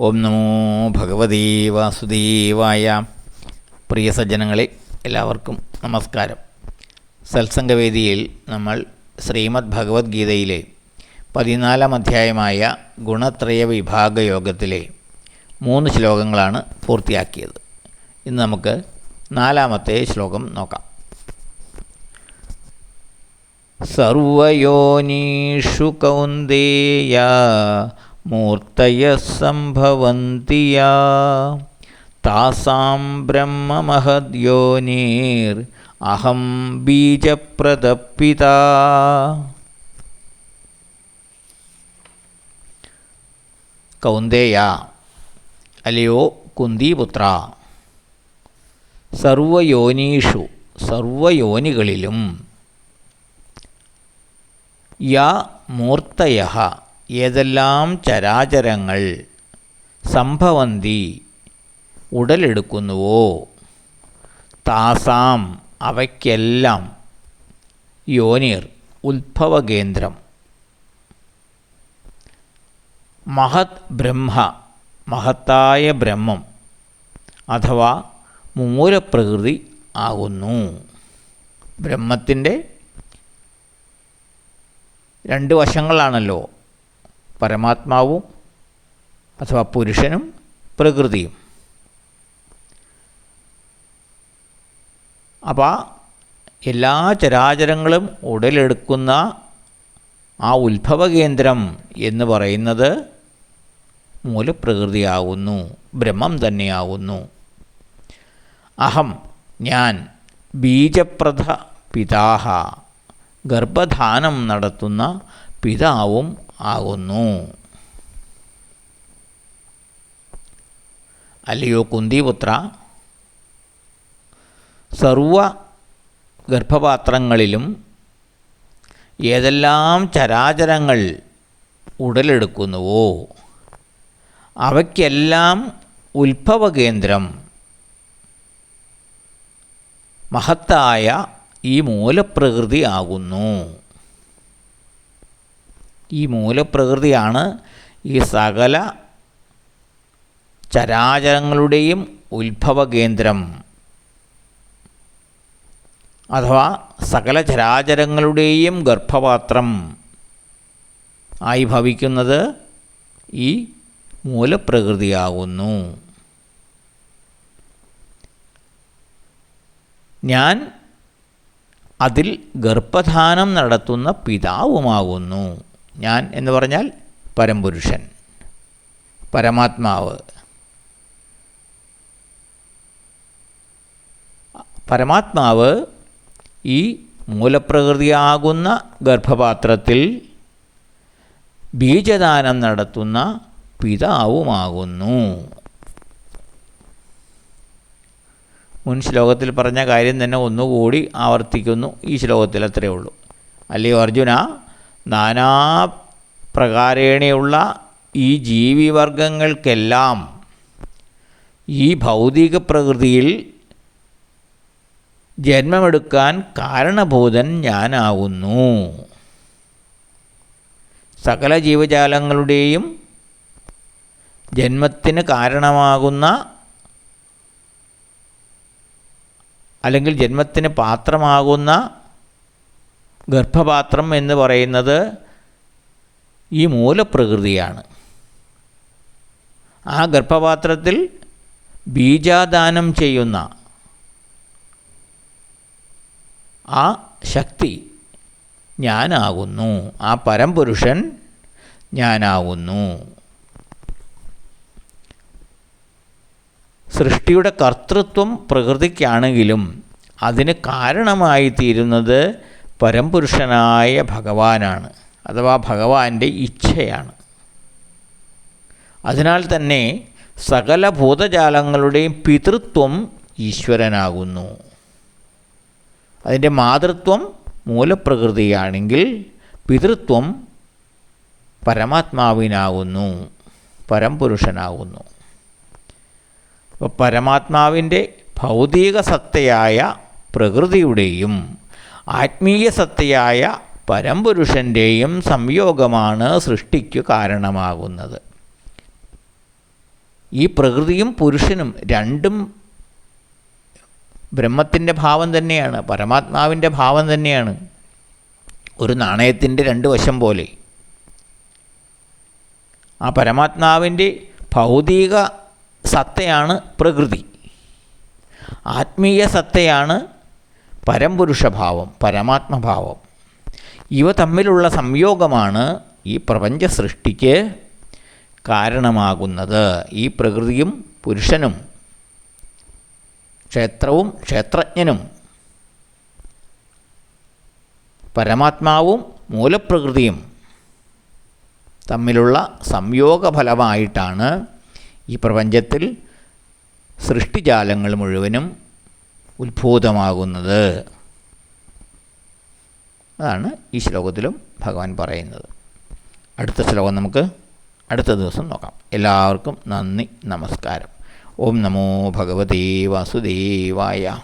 ഓം നമോ ഭഗവതീ വാസുദേവായ. പ്രിയ സജ്ജനങ്ങളെ എല്ലാവർക്കും നമസ്കാരം. സത്സംഗവേദിയിൽ നമ്മൾ ശ്രീമദ് ഭഗവത്ഗീതയിലെ പതിനാലാം അധ്യായമായ ഗുണത്രയ വിഭാഗ യോഗത്തിലെ മൂന്ന് ശ്ലോകങ്ങളാണ് പൂർത്തിയാക്കിയത്. ഇന്ന് നമുക്ക് നാലാമത്തെ ശ്ലോകം നോക്കാം. സർവയോനീഷു കൗന്ദേയ സംഭവന്തി യാ താസാം ബ്രഹ്മമഹദ്യോനിർ അഹം ബീജപ്രദപ്പിത കൗന്ദേയ. അല്ലയോ കുന്തിപുത്ര. സർവയോനീഷു സർവയോനികളിലും യാ മൂർത്തയ ഏതെല്ലാം ചരാചരങ്ങൾ സംഭവന്തി ഉടലെടുക്കുന്നുവോ? താസാം അവയ്ക്കെല്ലാം യോനിർ ഉത്ഭവകേന്ദ്രം. മഹത് ബ്രഹ്മ മഹത്തായ ബ്രഹ്മം അഥവാ മൂലപ്രകൃതി ആകുന്നു. ബ്രഹ്മത്തിന്റെ രണ്ട് വശങ്ങളാണല്ലോ. പരമാത്മാവും അഥവാ പുരുഷനും പ്രകൃതിയും. അപ്പോൾ എല്ലാ ചരാചരങ്ങളും ഉടലെടുക്കുന്ന ആ ഉത്ഭവകേന്ദ്രം എന്ന് പറയുന്നത് മൂലപ്രകൃതിയാവുന്നു ബ്രഹ്മം തന്നെയാവുന്നു. അഹം ഞാൻ ബീജപ്രഥ പിതാഹ ഗർഭധാനം നടത്തുന്ന പിതാവും ആകുന്നു. അല്ലയോ കുന്തിപുത്ര സർവ ഗർഭപാത്രങ്ങളിലും ഏതെല്ലാം ചരാചരങ്ങൾ ഉടലെടുക്കുന്നുവോ അവയ്ക്കെല്ലാം ഉത്ഭവകേന്ദ്രം മഹത്തായ ഈ മൂലപ്രകൃതി ആകുന്നു. ഈ മൂലപ്രകൃതിയാണ് ഈ സകല ചരാചരങ്ങളുടെയും ഉത്ഭവകേന്ദ്രം. അഥവാ സകല ചരാചരങ്ങളുടെയും ഗർഭപാത്രം ആയി ഭവിക്കുന്നത് ഈ മൂലപ്രകൃതിയാകുന്നു ഞാൻ അതിൽ ഗർഭധാനം നടത്തുന്ന പിതാവുമാകുന്നു ഞാൻ എന്ന് പറഞ്ഞാൽ പരംപുരുഷൻ പരമാത്മാവ്. പരമാത്മാവ് ഈ മൂലപ്രകൃതിയാകുന്ന ഗർഭപാത്രത്തിൽ ബീജദാനം നടത്തുന്ന പിതാവുമാകുന്നു. മുൻ ശ്ലോകത്തിൽ പറഞ്ഞ കാര്യം തന്നെ ഒന്നുകൂടി ആവർത്തിക്കുന്നു. ഈ ശ്ലോകത്തിൽ അത്രയേ ഉള്ളൂ. അല്ലയോ അർജുന? നാനാ പ്രകാരേണയുള്ള ഈ ജീവിവർഗങ്ങൾക്കെല്ലാം ഈ ഭൗതിക പ്രകൃതിയിൽ ജന്മമെടുക്കാൻ കാരണഭൂതൻ ഞാനാകുന്നു സകല ജീവജാലങ്ങളുടെയും ജന്മത്തിന് കാരണമാകുന്ന അല്ലെങ്കിൽ ജന്മത്തിന് പാത്രമാകുന്ന ഗർഭപാത്രം എന്ന് പറയുന്നത് ഈ മൂലപ്രകൃതിയാണ്. ആ ഗർഭപാത്രത്തിൽ ബീജാദാനം ചെയ്യുന്ന ആ ശക്തി ഞാനാകുന്നു. ആ പരംപുരുഷൻ ഞാനാകുന്നു. സൃഷ്ടിയുടെ കർത്തൃത്വം പ്രകൃതിക്കാണെങ്കിലും അതിന് കാരണമായി തീരുന്നത് പരംപുരുഷനായ ഭഗവാനാണ് അഥവാ ഭഗവാന്റെ ഇച്ഛയാണ്. അതിനാൽ തന്നെ സകല ഭൂതജാലങ്ങളുടെയും പിതൃത്വം ഈശ്വരനാകുന്നു. അതിന്റെ മാതൃത്വം മൂലപ്രകൃതിയാണെങ്കിൽ പിതൃത്വം പരമാത്മാവിനാകുന്നു പരംപുരുഷനാകുന്നു. അപ്പോൾ പരമാത്മാവിന്റെ ഭൗതിക സത്തയായ പ്രകൃതിയുടെയും ആത്മീയ സത്തയായ പരംപുരുഷന്റെയും സംയോഗമാണ് സൃഷ്ടിക്കു കാരണമാകുന്നത്. ഈ പ്രകൃതിയും പുരുഷനും രണ്ടും ബ്രഹ്മത്തിന്റെ ഭാവം തന്നെയാണ് പരമാത്മാവിന്റെ ഭാവം തന്നെയാണ്. ഒരു നാണയത്തിന്റെ രണ്ട് വശം പോലെ. ആ പരമാത്മാവിന്റെ ഭൗതിക സത്തയാണ് പ്രകൃതി. ആത്മീയ സത്തയാണ് പരംപുരുഷഭാവം പരമാത്മഭാവം. ഇവ തമ്മിലുള്ള സംയോഗമാണ് ഈ പ്രപഞ്ച സൃഷ്ടിക്ക് കാരണമാകുന്നത്. ഈ പ്രകൃതിയും പുരുഷനും ക്ഷേത്രവും ക്ഷേത്രജ്ഞനും പരമാത്മാവും മൂലപ്രകൃതിയും തമ്മിലുള്ള സംയോഗഫലമായിട്ടാണ് ഈ പ്രപഞ്ചത്തിൽ സൃഷ്ടിജാലങ്ങൾ മുഴുവനും ഉത്ഭൂതമാകുന്നത്. അതാണ് ഈ ശ്ലോകത്തിലും ഭഗവാൻ പറയുന്നത്. അടുത്ത ശ്ലോകം നമുക്ക് അടുത്ത ദിവസം നോക്കാം. എല്ലാവർക്കും നന്ദി നമസ്കാരം. ഓം നമോ ഭഗവതേ വാസുദേവായ.